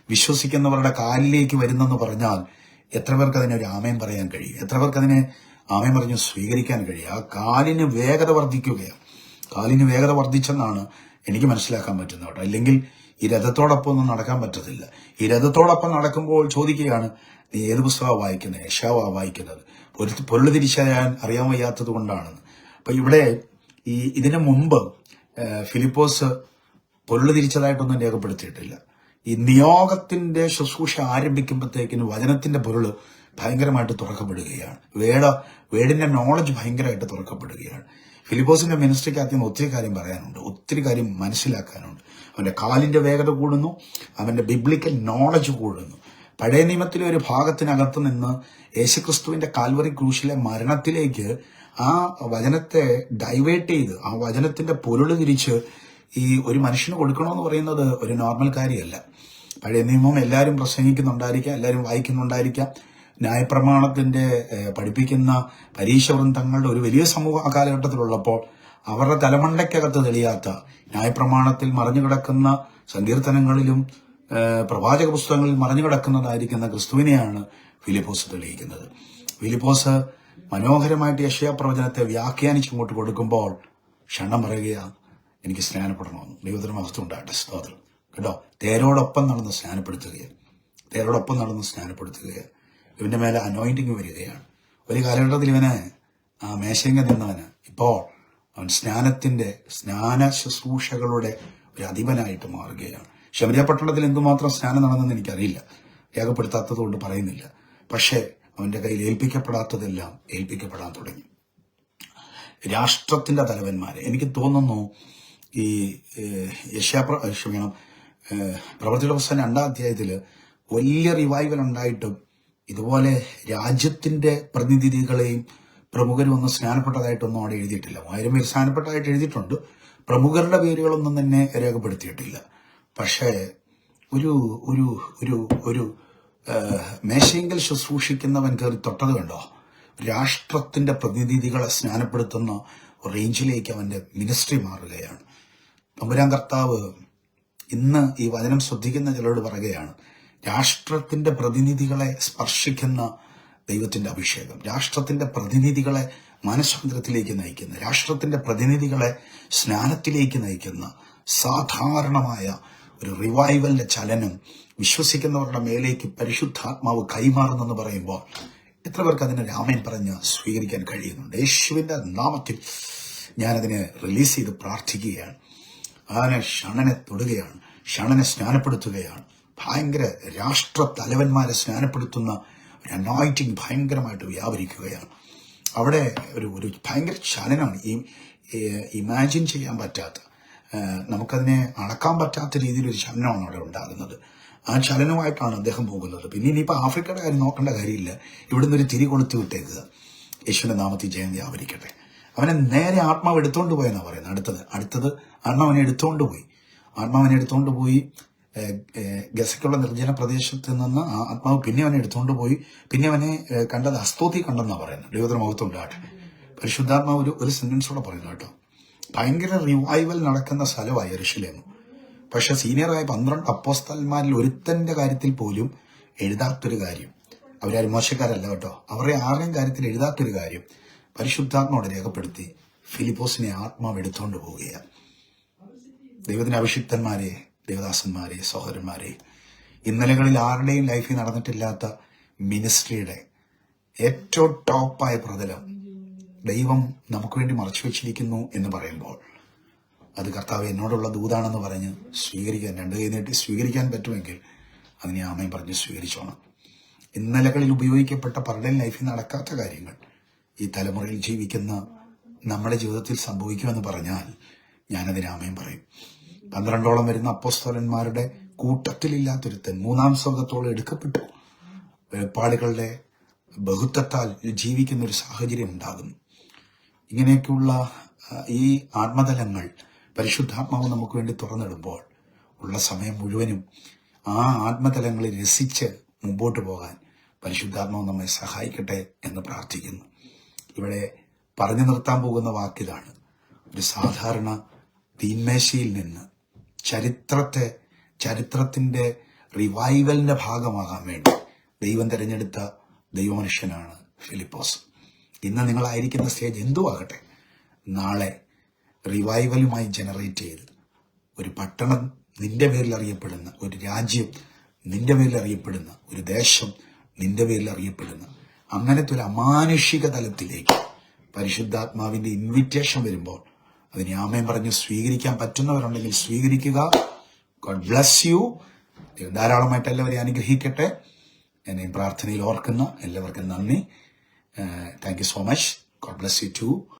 വിശ്വസിക്കുന്നവരുടെ കാലിലേക്ക് വരുന്നെന്ന് പറഞ്ഞാൽ എത്ര പേർക്ക് അതിനെ ഒരു ആമയം പറയാൻ കഴിയും? എത്ര പേർക്ക് അതിനെ ആമയം പറഞ്ഞ് സ്വീകരിക്കാൻ കഴിയും? ആ കാലിന് വേഗത വർദ്ധിക്കുകയാണ്. കാലിന് വേഗത വർദ്ധിച്ചെന്നാണ് എനിക്ക് മനസ്സിലാക്കാൻ പറ്റുന്നത് കേട്ടോ. അല്ലെങ്കിൽ ഈ രഥത്തോടൊപ്പം ഒന്നും നടക്കാൻ പറ്റത്തില്ല. ഈ രഥത്തോടൊപ്പം നടക്കുമ്പോൾ ചോദിക്കുകയാണ് നീ ഏത് പുസ്തകമാണ് വായിക്കുന്നത്? യശാവാ വായിക്കുന്നത്. പൊരു പൊരുൾ തിരിച്ചറിയാൻ അറിയാൻ വയ്യാത്തത് കൊണ്ടാണെന്ന്. അപ്പൊ ഇവിടെ ഈ ഇതിനു മുമ്പ് ഫിലിപ്പോസ് പൊരുൾ തിരിച്ചതായിട്ടൊന്നും രേഖപ്പെടുത്തിയിട്ടില്ല. ഈ നിയോഗത്തിന്റെ ശുശ്രൂഷ ആരംഭിക്കുമ്പോഴത്തേക്കിന് വചനത്തിന്റെ പൊരുൾ ഭയങ്കരമായിട്ട് തുറക്കപ്പെടുകയാണ്. വേട വേടിന്റെ നോളജ് ഭയങ്കരമായിട്ട് തുറക്കപ്പെടുകയാണ്. ഫിലിപ്പോസിന്റെ മിനിസ്ട്രിക്കകത്ത് നിന്ന് ഒത്തിരി കാര്യം പറയാനുണ്ട്. ഒത്തിരി കാര്യം മനസ്സിലാക്കാനുണ്ട്. അവന്റെ കാലിന്റെ വേഗത കൂടുന്നു അവന്റെ ബിബ്ലിക്കൽ നോളജ് കൂടുന്നു. പഴയ നിയമത്തിലെ ഒരു ഭാഗത്തിനകത്ത് നിന്ന് യേശുക്രിസ്തുവിന്റെ കാൽവറി ക്രൂശിലെ മരണത്തിലേക്ക് ആ വചനത്തെ ഡൈവേർട്ട് ചെയ്ത് ആ വചനത്തിന്റെ പൊരുൾ തിരിച്ച് ഈ ഒരു മനുഷ്യന് കൊടുക്കണമെന്ന് പറയുന്നത് ഒരു നോർമൽ കാര്യമല്ല. പഴയ നിയമം എല്ലാവരും പ്രസംഗിക്കുന്നുണ്ടായിരിക്കാം എല്ലാവരും വായിക്കുന്നുണ്ടായിരിക്കാം. ന്യായപ്രമാണത്തിന്റെ പഠിപ്പിക്കുന്ന പരീക്ഷ വൃന്ദങ്ങളുടെ ഒരു വലിയ സമൂഹ കാലഘട്ടത്തിലുള്ളപ്പോൾ അവരുടെ തലമണ്ടയ്ക്കകത്ത് തെളിയാത്ത ന്യായപ്രമാണത്തിൽ മറഞ്ഞു കിടക്കുന്ന സങ്കീർത്തനങ്ങളിലും പ്രവാചക പുസ്തകങ്ങളിൽ മറഞ്ഞു കിടക്കുന്നതായിരിക്കുന്ന ക്രിസ്തുവിനെയാണ് ഫിലിപ്പോസ് തെളിയിക്കുന്നത്. ഫിലിപ്പോസ് മനോഹരമായിട്ട് യശയ പ്രവചനത്തെ വ്യാഖ്യാനിച്ച് ഇങ്ങോട്ട് കൊടുക്കുമ്പോൾ ക്ഷണം പറയുകയാണ് എനിക്ക് സ്നാനപ്പെടണമെന്ന്. ദൈവത്തിന് അവസ്ഥ ഉണ്ടാകട്ടെ. സ്തോത്രം. കേട്ടോ? തേരോടൊപ്പം നടന്ന് സ്നാനപ്പെടുത്തുകയാണ്. തേരോടൊപ്പം നടന്ന് സ്നാനപ്പെടുത്തുകയാണ്. ഇവന്റെ മേലെ അനോയിന്റിങ് വരികയാണ്. ഒരു കാലഘട്ടത്തിൽ ഇവന് ആ മേശങ്ക നിന്നവന് ഇപ്പോൾ അവൻ സ്നാനത്തിന്റെ സ്നാന ശുശ്രൂഷകളുടെ ഒരു അധിപനായിട്ട് മാറുകയാണ്. ശബരിയ പട്ടണത്തിൽ എന്തുമാത്രം സ്നാനം നടന്നെന്ന് എനിക്കറിയില്ല. രേഖപ്പെടുത്താത്തത് കൊണ്ട് പറയുന്നില്ല. പക്ഷേ അവന്റെ കയ്യിൽ ഏൽപ്പിക്കപ്പെടാത്തതെല്ലാം ഏൽപ്പിക്കപ്പെടാൻ തുടങ്ങി. രാഷ്ട്രത്തിന്റെ തലവന്മാരെ എനിക്ക് തോന്നുന്നു ഈ യശാപ്ര ക്ഷമിക്കണം പ്രവൃത്തിയുടെ പുസ്തകം രണ്ടാം അധ്യായത്തിൽ വലിയ റിവൈവൽ ഉണ്ടായിട്ടും ഇതുപോലെ രാജ്യത്തിന്റെ പ്രതിനിധികളെയും പ്രമുഖരും ഒന്നും സ്നാനപ്പെട്ടതായിട്ടൊന്നും അവിടെ എഴുതിയിട്ടില്ല. ആയിരം പേര് സ്നാനപ്പെട്ടതായിട്ട് എഴുതിയിട്ടുണ്ട്. പ്രമുഖരുടെ പേരുകളൊന്നും തന്നെ രേഖപ്പെടുത്തിയിട്ടില്ല. പക്ഷേ ഒരു ഒരു ഒരു ഒരു മേശയെങ്കിൽ ശുശ്രൂഷിക്കുന്നവൻ കയറി തൊട്ടത് കണ്ടോ? രാഷ്ട്രത്തിന്റെ പ്രതിനിധികളെ സ്നാനപ്പെടുത്തുന്ന റേഞ്ചിലേക്ക് അവന്റെ മിനിസ്ട്രി മാറുകയാണ്. തമ്പുരാൻ കർത്താവ് ഇന്ന് ഈ വചനം ശ്രദ്ധിക്കുന്ന ചിലരോട് പറയുകയാണ് രാഷ്ട്രത്തിന്റെ പ്രതിനിധികളെ സ്പർശിക്കുന്ന ദൈവത്തിന്റെ അഭിഷേകം രാഷ്ട്രത്തിന്റെ പ്രതിനിധികളെ മനസ്വാതന്ത്ര്യത്തിലേക്ക് നയിക്കുന്ന രാഷ്ട്രത്തിന്റെ പ്രതിനിധികളെ സ്നാനത്തിലേക്ക് നയിക്കുന്ന സാധാരണമായ ഒരു റിവൈവലിന്റെ ചലനം വിശ്വസിക്കുന്നവരുടെ മേലേക്ക് പരിശുദ്ധാത്മാവ് കൈമാറുന്നെന്ന് പറയുമ്പോൾ എത്ര പേർക്ക് അതിനെ രാമൻ പറഞ്ഞ് സ്വീകരിക്കാൻ കഴിയുന്നുണ്ട്? യേശുവിന്റെ നാമത്തിൽ ഞാനതിനെ റിലീസ് ചെയ്ത് പ്രാർത്ഥിക്കുകയാണ്. അങ്ങനെ ഷണനെ തൊടുകയാണ് ഷണനെ സ്നാനപ്പെടുത്തുകയാണ്. ഭയങ്കര രാഷ്ട്ര തലവന്മാരെ സ്നാനപ്പെടുത്തുന്ന ഒരു അനോയിറ്റിംഗ് ഭയങ്കരമായിട്ട് വ്യാപരിക്കുകയാണ്. അവിടെ ഒരു ഒരു ഭയങ്കര ചലനമാണ്. ഈ ഇമാജിൻ ചെയ്യാൻ പറ്റാത്ത നമുക്കതിനെ അളക്കാൻ പറ്റാത്ത രീതിയിലൊരു ചലനമാണ് അവിടെ ഉണ്ടാകുന്നത്. ആ ചലനമായിട്ടാണ് അദ്ദേഹം പോകുന്നത്. പിന്നെ ഇനിയിപ്പോൾ ആഫ്രിക്കയുടെ കാര്യം നോക്കേണ്ട കാര്യമില്ല. ഇവിടുന്ന് ഒരു തിരി കൊളുത്തി വിട്ടേക്കുക യേശുവിന്റെ നാമത്തിൽ ജയം വ്യാപരിക്കട്ടെ. അവനെ നേരെ ആത്മാവ് എടുത്തുകൊണ്ട് പോയെന്നാ പറയുന്നത്. അടുത്തത് അടുത്തത് ആത്മാവനെ എടുത്തുകൊണ്ട് പോയി. ആത്മാവനെ എടുത്തുകൊണ്ട് പോയി. ഗസയ്ക്കുള്ള നിർജന പ്രദേശത്ത് നിന്ന് ആ ആത്മാവ് പിന്നെ അവനെ എടുത്തുകൊണ്ട് പോയി. പിന്നെ അവനെ കണ്ടത് അസ്തോതി കണ്ടെന്നാണ് പറയുന്നത്. ദൈവത്തിന് മഹത്വം ഉണ്ടാകട്ടെ പരിശുദ്ധാത്മാവ് ഒരു ഒരു സെന്റൻസോടെ പറയുന്നു കേട്ടോ. ഭയങ്കര റിവൈവൽ നടക്കുന്ന സ്ഥലമായി എറിശിലേമു പക്ഷെ സീനിയറായ പന്ത്രണ്ട് അപ്പോസ്തന്മാരിൽ ഒരുത്തന്റെ കാര്യത്തിൽ പോലും എഴുതാത്തൊരു കാര്യം. അവരാരും മോശക്കാരല്ല കേട്ടോ. അവരെ ആരുടെയും കാര്യത്തിൽ എഴുതാത്തൊരു കാര്യം പരിശുദ്ധാത്മാവോട് രേഖപ്പെടുത്തി ഫിലിപ്പോസിനെ ആത്മാവ് എടുത്തുകൊണ്ട് പോവുകയാണ്. ദൈവത്തിന്റെ അഭിഷിക്തന്മാരെ ദേവദാസന്മാരെ സഹോദരന്മാരെ ഇന്നലകളിൽ ആരുടെയും ലൈഫിൽ നടന്നിട്ടില്ലാത്ത മിനിസ്ട്രിയുടെ ഏറ്റവും ടോപ്പായ പ്രതലം ദൈവം നമുക്ക് വേണ്ടി മറച്ചു വെച്ചിരിക്കുന്നു എന്ന് പറയുമ്പോൾ അത് കർത്താവ് എന്നോടുള്ള ദൂതാണെന്ന് പറഞ്ഞ് സ്വീകരിക്കാൻ രണ്ട് കൈ നീട്ടി സ്വീകരിക്കാൻ പറ്റുമെങ്കിൽ അതിനെ ആമയും പറഞ്ഞ് സ്വീകരിച്ചോണം. ഇന്നലകളിൽ ഉപയോഗിക്കപ്പെട്ട പലരുടെയും ലൈഫിൽ നടക്കാത്ത കാര്യങ്ങൾ ഈ തലമുറയിൽ ജീവിക്കുന്ന നമ്മുടെ ജീവിതത്തിൽ സംഭവിക്കുമെന്ന് പറഞ്ഞാൽ ഞാനതിന് ആമയും പറയും. പന്ത്രണ്ടോളം വരുന്ന അപ്പോസ്തോലന്മാരുടെ കൂട്ടത്തിലില്ലാത്തൊരുത്തൻ മൂന്നാം സ്വർഗത്തോളം എടുക്കപ്പെട്ടു. വെളിപ്പാടുകളുടെ ബഹുത്വത്താൽ ജീവിക്കുന്ന ഒരു സാഹചര്യം ഉണ്ടാകുന്നു. ഇങ്ങനെയൊക്കെയുള്ള ഈ ആത്മതലങ്ങൾ പരിശുദ്ധാത്മാവ് നമുക്ക് വേണ്ടി തുറന്നിടുമ്പോൾ ഉള്ള സമയം മുഴുവനും ആ ആത്മതലങ്ങളിൽ രസിച്ച് മുമ്പോട്ട് പോകാൻ പരിശുദ്ധാത്മാവ് നമ്മെ സഹായിക്കട്ടെ എന്ന് പ്രാർത്ഥിക്കുന്നു. ഇവിടെ പറഞ്ഞു നിർത്താൻ പോകുന്ന വാക്കിതാണ്. ഒരു സാധാരണ തീന്മേശയിൽ നിന്ന് ചരിത്രത്തെ ചരിത്രത്തിന്റെ റിവൈവലിന്റെ ഭാഗമാകാൻ വേണ്ടി ദൈവം തിരഞ്ഞെടുത്ത ദൈവമനുഷ്യനാണ് ഫിലിപ്പോസ്. ഇന്ന് നിങ്ങളായിരിക്കുന്ന സ്റ്റേജ് എന്തുവാകട്ടെ നാളെ റിവൈവലുമായി ജനറേറ്റ് ചെയ്ത് ഒരു പട്ടണം നിന്റെ പേരിൽ അറിയപ്പെടുന്ന ഒരു രാജ്യം നിന്റെ പേരിൽ അറിയപ്പെടുന്ന ഒരു ദേശം നിന്റെ പേരിൽ അറിയപ്പെടുന്ന അങ്ങനത്തെ ഒരു അമാനുഷിക തലത്തിലേക്ക് പരിശുദ്ധാത്മാവിന്റെ ഇൻവിറ്റേഷൻ വരുമ്പോൾ അതിനെ ആമയം പറഞ്ഞ് സ്വീകരിക്കാൻ പറ്റുന്നവരുണ്ടെങ്കിൽ സ്വീകരിക്കുക. ഗോഡ് ബ്ലസ് യു ധാരാളമായിട്ട് എല്ലാവരെയും അനുഗ്രഹിക്കട്ടെ. എന്നെ പ്രാർത്ഥനയിൽ ഓർക്കുന്ന എല്ലാവർക്കും നന്ദി. Thank you so much God bless you too